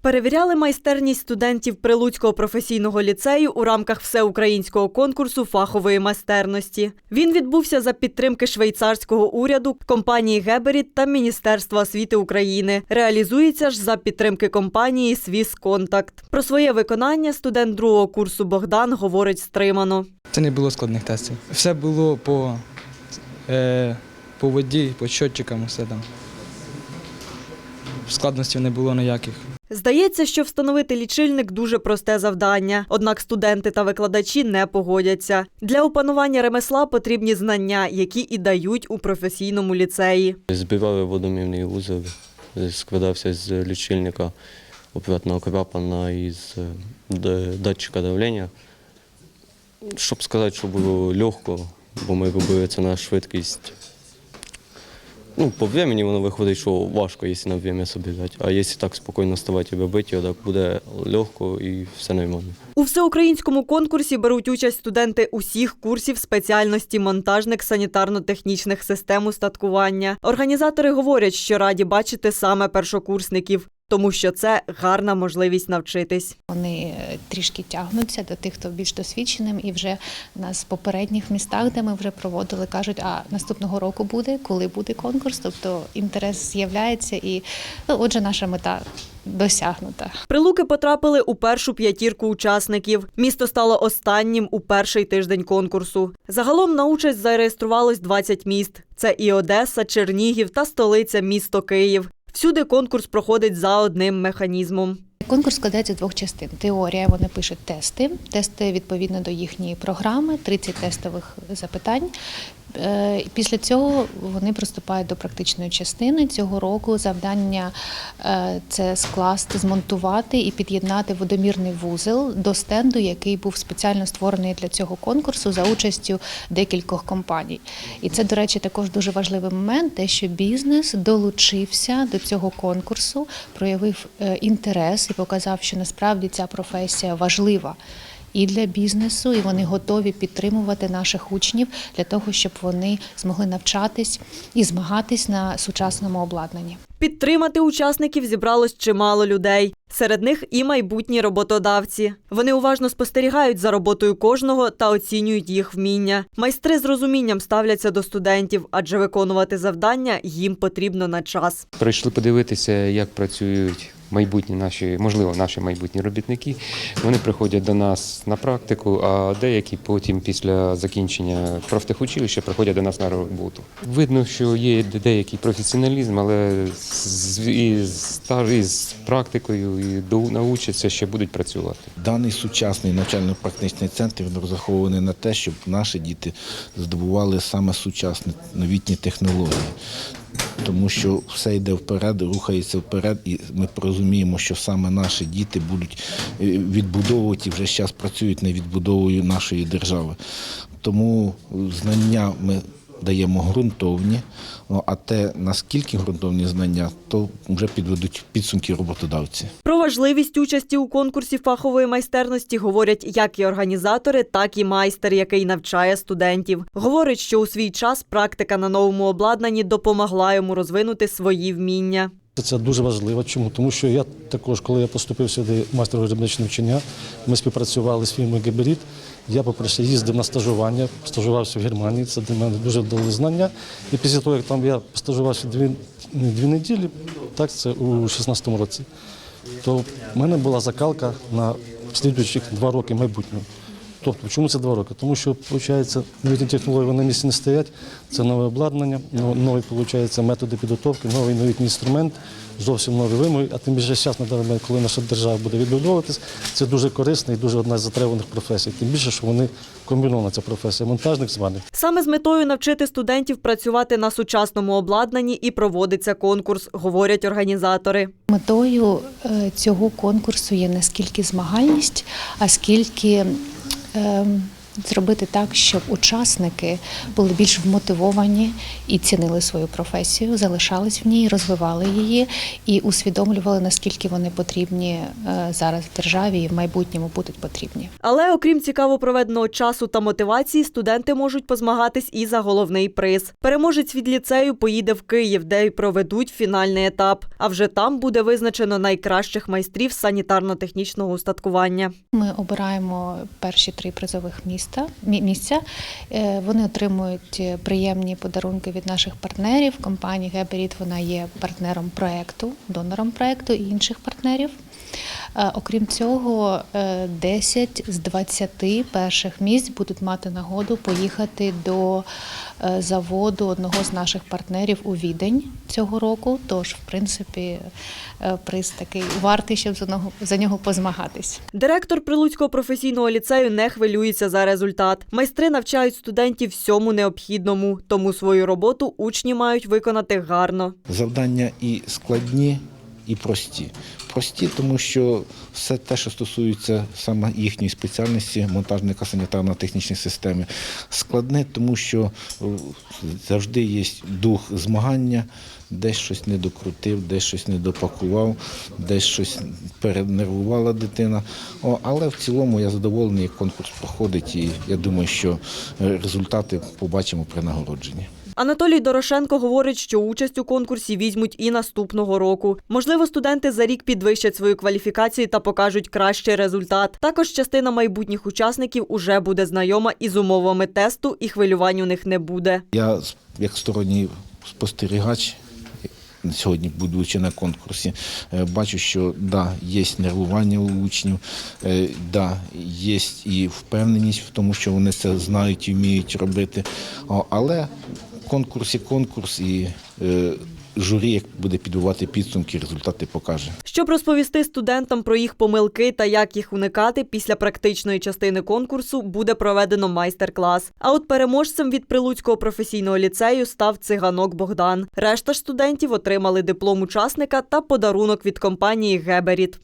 Перевіряли майстерність студентів Прилуцького професійного ліцею у рамках всеукраїнського конкурсу фахової майстерності. Він відбувся за підтримки швейцарського уряду, компанії Геберіт та Міністерства освіти України. Реалізується ж за підтримки компанії Свіс Контакт. Про своє виконання студент другого курсу Богдан говорить стримано. Це не було складних тестів. Все було по, е, по воді, по щотчикам, все там. Складностей не було ніяких. Здається, що встановити лічильник дуже просте завдання. Однак студенти та викладачі не погодяться. Для опанування ремесла потрібні знання, які і дають у професійному ліцеї. Збивали водомівний вузол, складався з лічильника оператного клапана із е, датчика давлення. Щоб сказати, що було легко, бо ми робили це на швидкість. Ну, по времени воно виходить, що важко, якщо на время собі дати. А якщо так спокійно ставати і його, так буде легко і все нормально. У всеукраїнському конкурсі беруть участь студенти усіх курсів спеціальності монтажник санітарно-технічних систем устаткування. Організатори говорять, що раді бачити саме першокурсників, тому що це гарна можливість навчитись. Вони е, трішки тягнуться до тих, хто більш досвідченим, і вже нас в попередніх містах, де ми вже проводили, кажуть, а наступного року буде, коли буде конкурс. Тобто інтерес з'являється, і ну, отже, наша мета досягнута. Прилуки потрапили у першу п'ятірку учасників. Місто стало останнім у перший тиждень конкурсу. Загалом на участь зареєструвалось 20 міст. Це і Одеса, Чернігів та столиця місто Київ. Всюди конкурс проходить за одним механізмом. Конкурс складається з двох частин. Теорія, вони пишуть тести. Тести відповідно до їхньої програми, 30 тестових запитань. Е, Після цього вони приступають до практичної частини. Цього року завдання е, це скласти, змонтувати і під'єднати водомірний вузол до стенду, який був спеціально створений для цього конкурсу за участю декількох компаній. І це, до речі, також дуже важливий момент, те, що бізнес долучився до цього конкурсу, проявив е, інтерес і показав, що насправді ця професія важлива. І для бізнесу, і вони готові підтримувати наших учнів для того, щоб вони змогли навчатись і змагатись на сучасному обладнанні. Підтримати учасників зібралось чимало людей. Серед них і майбутні роботодавці. Вони уважно спостерігають за роботою кожного та оцінюють їх вміння. Майстри з розумінням ставляться до студентів, адже виконувати завдання їм потрібно на час. Прийшли подивитися, як працюють майбутні наші, можливо, наші майбутні робітники. Вони приходять до нас на практику, а деякі потім, після закінчення профтехучилища, приходять до нас на роботу. Видно, що є деякий професіоналізм, але з, і з, стаж- і практикою і до, научаться, ще будуть працювати. Даний сучасний навчально-практичний центр розрахований на те, щоб наші діти здобували саме сучасні новітні технології. Тому що все йде вперед, рухається вперед, і ми розуміємо, що саме наші діти будуть е, відбудовувати вже зараз працюють над відбудовою нашої держави. Тому знання ми даємо ґрунтовні, ну, а те, наскільки ґрунтовні знання, то вже підведуть підсумки роботодавці. Про важливість участі у конкурсі фахової майстерності говорять як і організатори, так і майстер, який навчає студентів. Говорить, що у свій час практика на новому обладнанні допомогла йому розвинути свої вміння. Це дуже важливо. Чому? Тому що я також, коли я поступив сюди в майстер виробничого навчання, ми співпрацювали з фірмою Геберіт. Я, по-перше, їздив на стажування, стажувався в Германії, це для мене дуже дали знання. І після того, як там я стажувався дві, дві неділі, так це у 16-му році, то в мене була закалка на слідуючих два роки майбутнього. Тобто, чому це два роки? Тому що, виходить, новітні технології вони на місці не стоять, це нове обладнання, нові виходить, методи підготовки, новий новітній інструмент, зовсім нові вимоги. А тим більше зараз, на даний момент, коли наша держава буде відбудовуватись, це дуже корисна і дуже одна з затребуваних професій. Тим більше, що вони комбінована ця професія, монтажник званий. Саме з метою навчити студентів працювати на сучасному обладнанні і проводиться конкурс, говорять організатори. Метою е, цього конкурсу є не скільки змагальність, а скільки Um, зробити так, щоб учасники були більш вмотивовані і цінили свою професію, залишались в ній, розвивали її і усвідомлювали, наскільки вони потрібні е, зараз в державі і в майбутньому будуть потрібні. Але окрім цікаво проведеного часу та мотивації, студенти можуть позмагатись і за головний приз. Переможець від ліцею поїде в Київ, де й проведуть фінальний етап. А вже там буде визначено найкращих майстрів санітарно-технічного устаткування. Ми обираємо перші три призових міста місця. Е, Вони отримують е, приємні подарунки від наших партнерів. Компанія Геберіт вона є партнером проекту, донором проекту і інших партнерів. Е, Окрім цього, е, 10 з 20 перших місць будуть мати нагоду поїхати до е, заводу одного з наших партнерів у Відень цього року. Тож, в принципі, е, приз такий вартий, щоб за нього позмагатись. Директор Прилуцького професійного ліцею не хвилюється за результат. Майстри навчають студентів всьому необхідному, тому свою роботу учні мають виконати гарно. Завдання і складні, і прості. Прості, тому що все те, що стосується саме їхньої спеціальності, монтажника санітарно-технічної системи, складне, тому що е, завжди є дух змагання, десь щось не докрутив, десь щось не допакував, десь щось перенервувала дитина. О, але в цілому я задоволений, як конкурс проходить, і я думаю, що е, результати побачимо при нагородженні. Анатолій Дорошенко говорить, що участь у конкурсі візьмуть і наступного року. Можливо, студенти за рік підвищать свою кваліфікацію та покажуть кращий результат. Також частина майбутніх учасників уже буде знайома із умовами тесту, і хвилювань у них не буде. Я як сторонній спостерігач. Сьогодні, будучи на конкурсі, е, бачу, що да, є нервування у учнів, е, да, є і впевненість в тому, що вони це знають і вміють робити. Але конкурс і конкурс, і е, журі, як буде підбивати підсумки, результати покаже. Щоб розповісти студентам про їх помилки та як їх уникати, після практичної частини конкурсу буде проведено майстер-клас. А от переможцем від Прилуцького професійного ліцею став циганок Богдан. Решта ж студентів отримали диплом учасника та подарунок від компанії Геберіт.